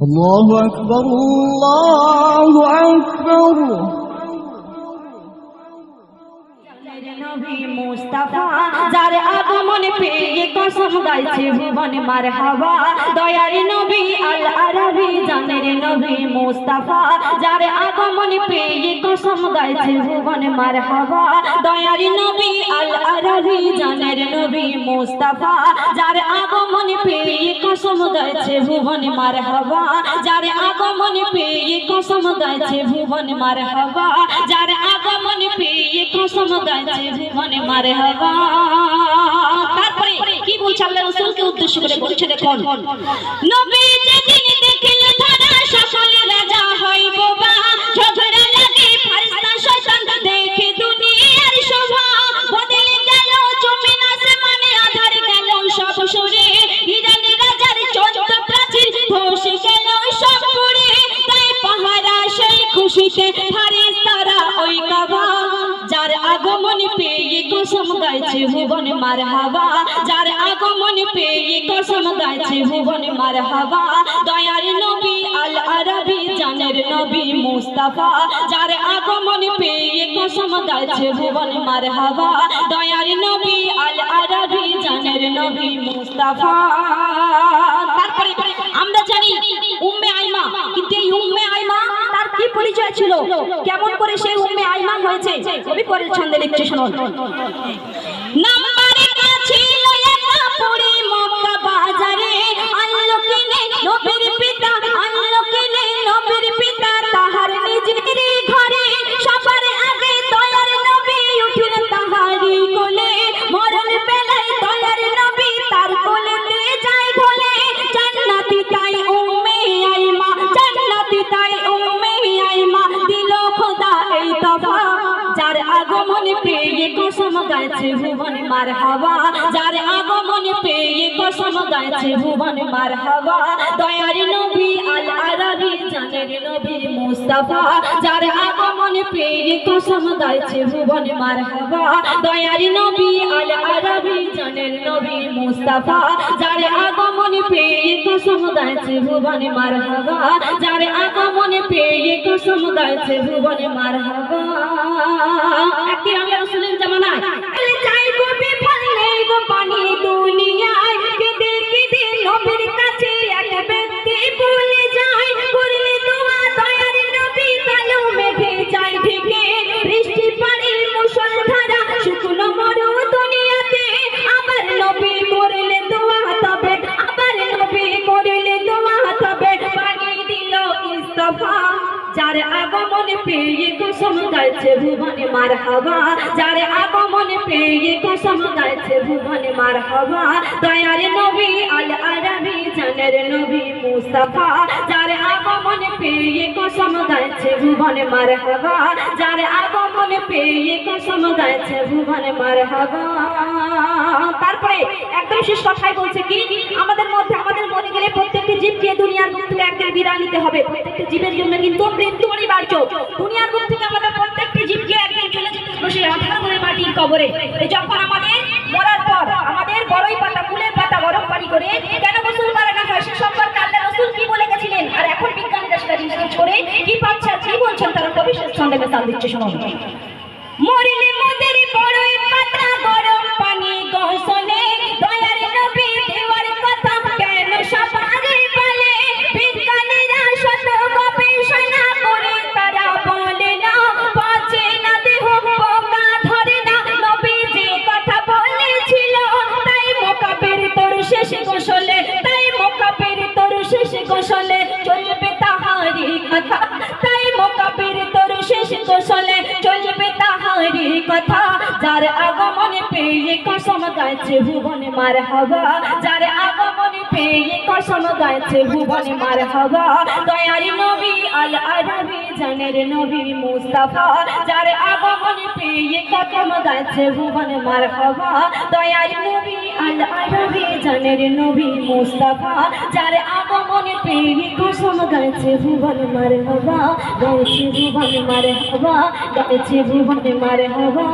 الله أكبر الله أكبر নবী মুস্তাফা যার আগমন পেয়ে কসম গাইছে ভুবন মার হাওয়া দয়ার নবী আল আরবি জানের নবী মুস্তাফা যার আগমন পেয়ে কসম গাইছে ভুবন মার হাওয়া দয়ার নবী আল আরবি জানের নবী মুস্তাফা যার আগমন পেয়ে কসম গাইছে ভুবন মার হবা যারে আগমন পেয়ে কসম গাইছে ভুবন মার হবা যারে আগমন পেয়ে কসম গাইছে ভুবন মার হবা তারপরে কি বলছে আল্লাহ রসুলকে উদ্দেশ্য করে বলছে দেখুন আগমন পেয়ে কসম গাইছে ভুবন মার হাওয়া যার আগমন পেয়ে কসম গাইছে ভুবন মার হাওয়া দয়ার নবী আল আরবি, জানের নবী মুস্তাফা। যার আগমন পেয়ে কসম গাইছে ভুবন মার হাওয়া দয়ার নবী আল আরবি, জানের নবী মুস্তাফা। তারপরে আমরা জানি, উম্মে আইমা, কিন্তু এই উম্মে ছিল কেমন করে সেই উম্মে আইমান হয়েছে? কবি পরের ছন্দে লিখছে শুনুন। নাম্বারে গাইছে ভুবন মার হাওয়া যার আগমন পেয়ে কসম গাইছে ভুবন মার হাওয়া দয়ার নবী আল আরবি, জানের নবী মুস্তাফা, যার আগমন পেয়ে কসম গাইছে ভুবন মার হাওয়া দয়ার নবী আল আরবি, জানের নবী মুস্তাফা, যার আগমন পেয়ে কসম গাইছে ভুবন মার হাওয়া যার আগমন পেয়ে কসম গাইছে ভুবন মার হাওয়া একটি আল্লাহ রাসূলের জামানায় পেয়ে কসম গাইছে ভুবনে মার হাওয়া যার আগমন পেয়ে কসম গাইছে ভুবনে মার হাওয়া দয়ার নবী আল তারপরে একদম শেষ কথাই বলছে কি? আমাদের মধ্যে, আমাদের মনে গেলে প্রত্যেকটি জীবকে দুনিয়ার মুখ থেকে একদিন বিদায় নিতে হবে। প্রত্যেকটি জীবের জন্য কিন্তু মৃত্যু অনিবার্য দুনিয়ার মুখ থেকে আমাদের প্রত্যেকটি জীবকে একদিন চলে যেতে হবে সেই আধার করে মাটির কবরে। যখন আমাদের মরার পর আমাদের বড়ই পাতা, ফুলের পাতা গরম পানি করে কেন গোসল করানো হয় সে সম্পর্কে আল্লাহ রসুল কি বলে গেছিলেন? আর এখন বিজ্ঞানীরা সেটা জিনিসকে ছড়ে কি পাচ্ছে কি বলছেন? তারা কবি শেষ ছন্দে দিচ্ছে, শুনুন। মরিলে মোদের বড়ই কথা। যার আগমনে পেয়ে কসম গাইছে ভুবনে মার হাওয়া। যার আগমনে পেয়ে কসম গাইছে ভুবনে মার হাওয়া। দয়ারি নবী আল আরবি জানের নবী মুস্তাফা। যার আগমনে পেয়ে কসম গাইছে ভুবনে মার হাওয়া দয়ারি নবী আল আরবি জানের নবী মুস্তাফা যার আগমনে পেয়ে কসম গাইছে ভুবন মার হাওয়া গাইছে ভুবন মার হাওয়া গাইছে ভুবন মার হাওয়া